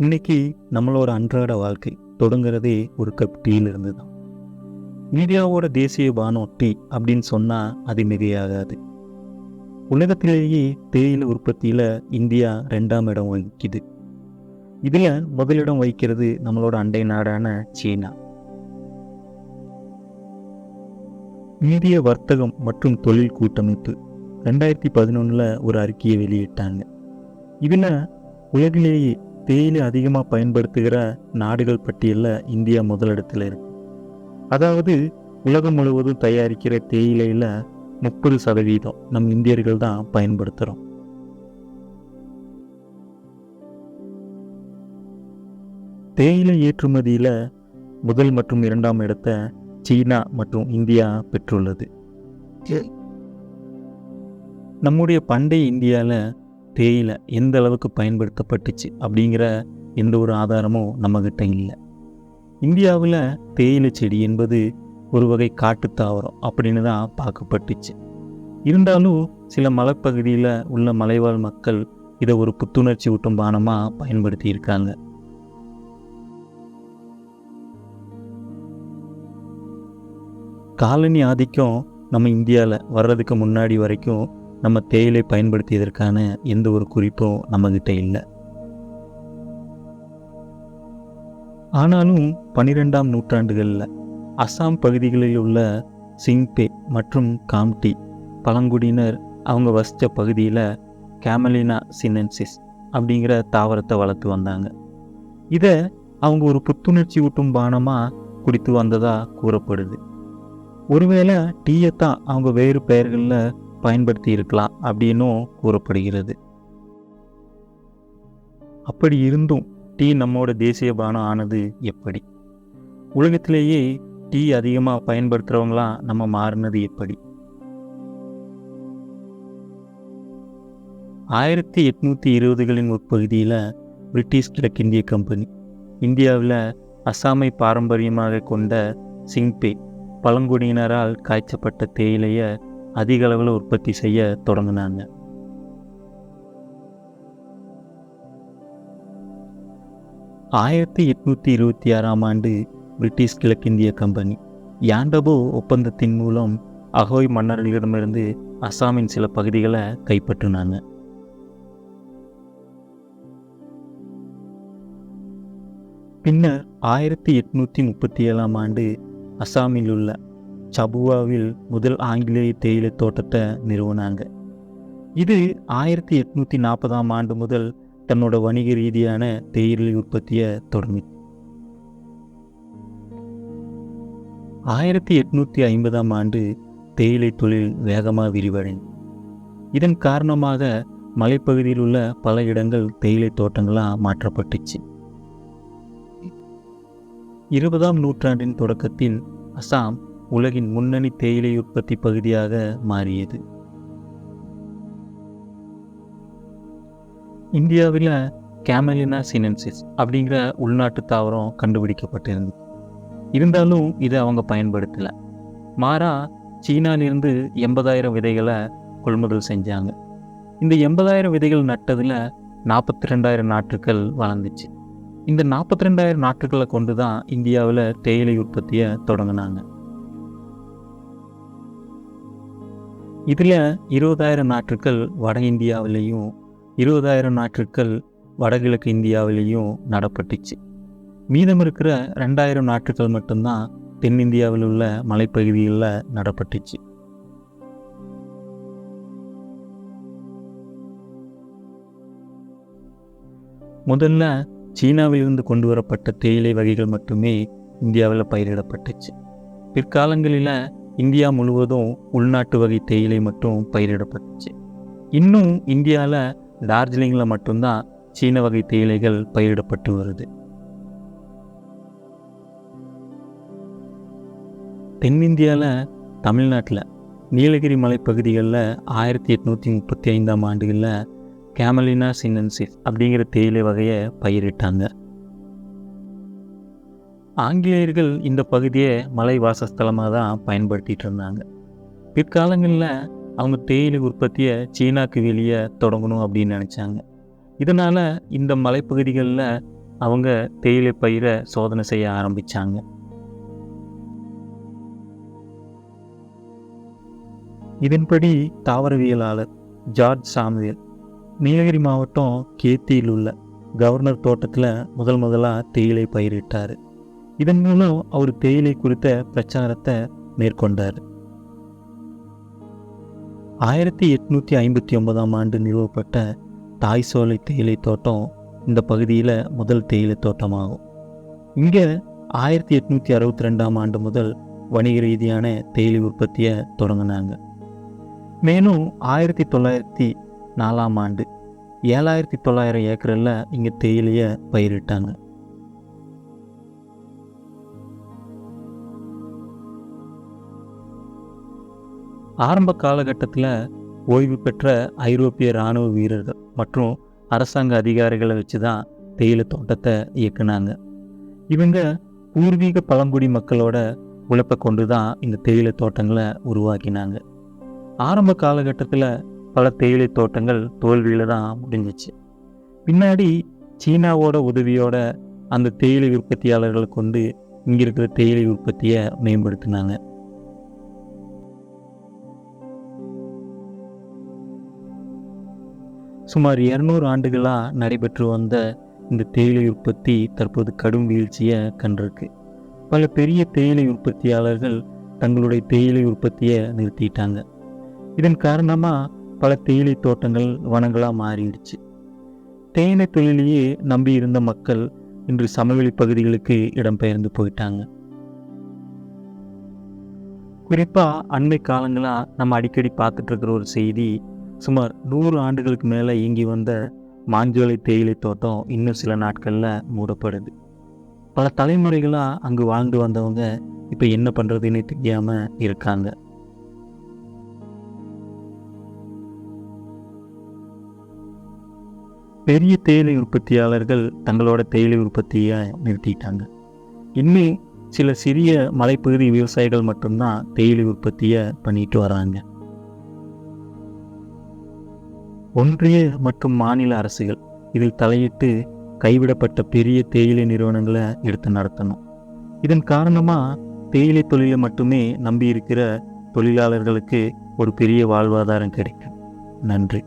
இன்னைக்கு நம்மளோட அன்றாட வாழ்க்கை தொடங்குறதே ஒரு கப் டீலிருந்து தான் இந்தியாவோட தேசிய பானம் டீ அப்படின்னு சொன்னால் அது மிகையாகாது. உலகத்திலேயே தேயிலை உற்பத்தியில் இந்தியா ரெண்டாம் இடம் வகிக்குது. இதில் முதலிடம் வகிக்கிறது நம்மளோட அண்டை நாடான சீனா. இந்திய வர்த்தகம் மற்றும் தொழில் கூட்டமைப்பு ரெண்டாயிரத்தி பதினொன்றில் ஒரு அறிக்கையை வெளியிட்டாங்க. இதில் உலகிலேயே தேயிலை அதிகமாக பயன்படுத்துகிற நாடுகள் பட்டியலில் இந்தியா முதலிடத்தில் இருக்கு. அதாவது உலகம் முழுவதும் தயாரிக்கிற தேயிலையில் முப்பது சதவீதம் நம் இந்தியர்கள் தான் பயன்படுத்துகிறோம் தேயிலை ஏற்றுமதியில் முதல் மற்றும் இரண்டாம் இடத்தை சீனா மற்றும் இந்தியா பெற்றுள்ளது. நம்முடைய பண்டைய இந்தியாவில் தேயிலை எந்த அளவுக்கு பயன்படுத்தப்பட்டுச்சு அப்படிங்கிற எந்த ஒரு ஆதாரமும் நம்மக்கிட்ட இல்லை. இந்தியாவில் தேயிலை செடி என்பது ஒரு வகை காட்டுத் தாவரம் அப்படின்னு தான் பார்க்கப்பட்டுச்சு. இருந்தாலும் சில மலைப்பகுதியில் உள்ள மலைவாழ் மக்கள் இதை ஒரு புத்துணர்ச்சி ஊட்டும் பானமாக பயன்படுத்தியிருக்காங்க காலனி ஆதிக்கம் நம்ம இந்தியாவில் வர்றதுக்கு முன்னாடி வரைக்கும் நம்ம தேயிலை பயன்படுத்தியதற்கான எந்த ஒரு குறிப்பும் நம்மக்கிட்ட இல்லை. ஆனாலும் பனிரெண்டாம் நூற்றாண்டுகளில் அசாம் பகுதிகளில் உள்ள சிங்பே மற்றும் காம்டி பழங்குடியினர் அவங்க வசித்த பகுதியில் கேமலினா சினன்சிஸ் அப்படிங்கிற தாவரத்தை வளர்த்து வந்தாங்க. இதை அவங்க ஒரு புத்துணர்ச்சி ஊட்டும் பானமாக குடித்து வந்ததா கூறப்படுது. ஒருவேளை டீயை தான் அவங்க வேறு பெயர்களில் பயன்படுத்தி இருக்கலாம் அப்படின்னும் கூறப்படுகிறது. அப்படி இருந்தும் டீ நம்மோட தேசிய பானம் ஆனது எப்படி? உலகத்திலேயே டீ அதிகமாக பயன்படுத்துகிறவங்களாம் நம்ம மாறினது எப்படி? ஆயிரத்தி எட்நூற்றி இருபதுகளின் முற்பகுதியில் பிரிட்டிஷ் கிழக்கிந்திய கம்பெனி இந்தியாவில் அஸ்ஸாமை பாரம்பரியமாக கொண்ட சிங்பே பழங்குடியினரால் காய்ச்சப்பட்ட தேயிலையை அதிக அளவில் உற்பத்தி செய்ய தொடங்கினாங்க. ஆயிரத்தி எட்நூற்றி இருபத்தி ஆறாம் ஆண்டு பிரிட்டிஷ் கிழக்கிந்திய கம்பெனி யாண்டபோ ஒப்பந்தத்தின் மூலம் அகோய் மன்னர்களிடமிருந்து அசாமின் சில பகுதிகளை கைப்பற்றினாங்க. பின்னர் ஆயிரத்தி எட்நூற்றி முப்பத்தி ஏழாம் ஆண்டு அஸ்ஸாமில் உள்ள சபுவாவில் முதல் ஆங்கிலேய தேயிலை தோட்டத்தை நிறுவனாங்க. இது ஆயிரத்தி எட்நூற்றி நாற்பதாம் ஆண்டு முதல் தன்னோட வணிக ரீதியான தேயிலை உற்பத்தியை தொடங்கி. ஆயிரத்தி எட்நூற்றி ஐம்பதாம் ஆண்டு தேயிலை தொழில் வேகமாக விரிவடைந்தது. இதன் காரணமாக மலைப்பகுதியில் உள்ள பல இடங்கள் தேயிலை தோட்டங்களாக மாற்றப்பட்டுச்சு. இருபதாம் நூற்றாண்டின் தொடக்கத்தில் அசாம் உலகின் முன்னணி தேயிலை உற்பத்தி பகுதியாக மாறியது. இந்தியாவில் கேமலினா சினன்சிஸ் அப்படிங்கிற உள்நாட்டு தாவரம் கண்டுபிடிக்கப்பட்டிருந்தது. இருந்தாலும் இதை அவங்க பயன்படுத்தலை. மாறா சீனாலிருந்து எண்பதாயிரம் விதைகளை கொள்முதல் செஞ்சாங்க. இந்த எண்பதாயிரம் விதைகள் நட்டதில் நாற்பத்தி ரெண்டாயிரம் நாற்றுக்கள் வளர்ந்துச்சு. இந்த நாற்பத்தி ரெண்டாயிரம் நாற்றுக்களை கொண்டு தான் இந்தியாவில் தேயிலை உற்பத்தியை தொடங்கினாங்க. இதில் இருபதாயிரம் நாற்றுக்கள் வட இந்தியாவிலையும் இருபதாயிரம் நாற்றுக்கள் வடகிழக்கு இந்தியாவிலையும் நடப்பட்டுச்சு. மீதம் இருக்கிற ரெண்டாயிரம் நாற்றுக்கள் மட்டும்தான் தென்னிந்தியாவில் உள்ள மலைப்பகுதிகளில் நடப்பட்டுச்சு. முதல்ல சீனாவிலிருந்து கொண்டு வரப்பட்ட தேயிலை வகைகள் மட்டுமே இந்தியாவில் பயிரிடப்பட்டுச்சு. பிற்காலங்களில் இந்தியா முழுவதும் உள்நாட்டு வகை தேயிலை மட்டும் பயிரிடப்பட்டுச்சு. இன்னும் இந்தியாவில் டார்ஜிலிங்கில் மட்டும்தான் சீன வகை தேயிலைகள் பயிரிடப்பட்டு வருது. தென்னிந்தியாவில் தமிழ்நாட்டில் நீலகிரி மலைப்பகுதிகளில் ஆயிரத்தி எட்நூற்றி முப்பத்தி ஐந்தாம் ஆண்டுகளில் கேமலினா சின்னன்சிஸ் அப்படிங்கிற தேயிலை வகையை பயிரிட்டாங்க. ஆங்கிலேயர்கள் இந்த பகுதியை மலை வாசஸ்தலமாக தான் பயன்படுத்திட்டு இருந்தாங்க. பிற்காலங்களில் அவங்க தேயிலை உற்பத்தியை சீனாக்கு வெளியே தொடங்கணும் அப்படின்னு நினச்சாங்க. இதனால் இந்த மலைப்பகுதிகளில் அவங்க தேயிலை பயிரை சோதனை செய்ய ஆரம்பித்தாங்க இதன்படி தாவரவியலாளர் ஜார்ஜ் சாமுவேல் நீலகிரி மாவட்டம் கேத்தியில் உள்ள கவர்னர் தோட்டத்தில் முதல் முதலாக தேயிலை பயிரிட்டார். இதன் மூலம் அவர் தேயிலை குறித்த பிரச்சாரத்தை மேற்கொண்டார். ஆயிரத்தி எட்நூற்றி ஐம்பத்தி ஒன்பதாம் ஆண்டு நிறுவப்பட்ட தாய் சோலை தேயிலை தோட்டம் இந்த பகுதியில் முதல் தேயிலை தோட்டமாகும். இங்கே ஆயிரத்தி எட்நூற்றி அறுபத்தி ரெண்டாம் ஆண்டு முதல் வணிக ரீதியான தேயிலை உற்பத்தியை தொடங்கினாங்க. மேலும் ஆயிரத்தி தொள்ளாயிரத்தி நாலாம் ஆண்டு ஏழாயிரத்தி தொள்ளாயிரம் ஏக்கரில் இங்கே தேயிலையை பயிரிட்டாங்க. ஆரம்ப காலகட்டத்தில் ஓய்வு பெற்ற ஐரோப்பிய இராணுவ வீரர்கள் மற்றும் அரசாங்க அதிகாரிகளை வச்சு தான் தேயிலை தோட்டத்தை இயக்குனாங்க. இவங்க பூர்வீக பழங்குடி மக்களோட உழைப்பை கொண்டு தான் இந்த தேயிலை தோட்டங்களை உருவாக்கினாங்க. ஆரம்ப காலகட்டத்தில் பல தேயிலை தோட்டங்கள் தோல்வியில் தான் முடிஞ்சிச்சு. பின்னாடி சீனாவோட உதவியோட அந்த தேயிலை உற்பத்தியாளர்களை கொண்டு இங்கே இருக்கிற தேயிலை உற்பத்தியை மேம்படுத்தினாங்க. சுமார் இரநூறு ஆண்டுகளாக நடைபெற்று வந்த இந்த தேயிலை உற்பத்தி தற்போது கடும் வீழ்ச்சியை கண்டிருக்கு. பல பெரிய தேயிலை உற்பத்தியாளர்கள் தங்களுடைய தேயிலை உற்பத்தியை நிறுத்திட்டாங்க. இதன் காரணமாக பல தேயிலை தோட்டங்கள் வனங்களாக மாறிடுச்சு. தேயிலை தொழிலையே நம்பி இருந்த மக்கள் இன்று சமவெளி பகுதிகளுக்கு இடம்பெயர்ந்து போயிட்டாங்க. குறிப்பாக அண்மை காலங்களாக நம்ம அடிக்கடி பார்த்துட்டு இருக்கிற ஒரு செய்தி சுமார் நூறு ஆண்டுகளுக்கு மேலே இயங்கி வந்த மாஞ்சோலை தேயிலை தோட்டம் இன்னும் சில நாட்களில் மூடப்படுது. பல தலைமுறைகளாக அங்கு வாழ்ந்து வந்தவங்க இப்போ என்ன பண்ணுறதுன்னு தெரியாமல் இருக்காங்க. பெரிய தேயிலை உற்பத்தியாளர்கள் தங்களோட தேயிலை உற்பத்தியை நிறுத்திட்டாங்க. இன்னும் சில சிறிய மலைப்பகுதி விவசாயிகள் மட்டும்தான் தேயிலை உற்பத்தியை பண்ணிட்டு வராங்க. ஒன்றிய மற்றும் மாநில அரசுகள் இதில் தலையிட்டு கைவிடப்பட்ட பெரிய தேயிலை நிறுவனங்களை எடுத்து நடத்தணும். இதன் காரணமாக தேயிலை தொழிலை மட்டுமே நம்பி இருக்கிற தொழிலாளர்களுக்கு ஒரு பெரிய வாழ்வாதாரம் கிடைக்கும். நன்றி.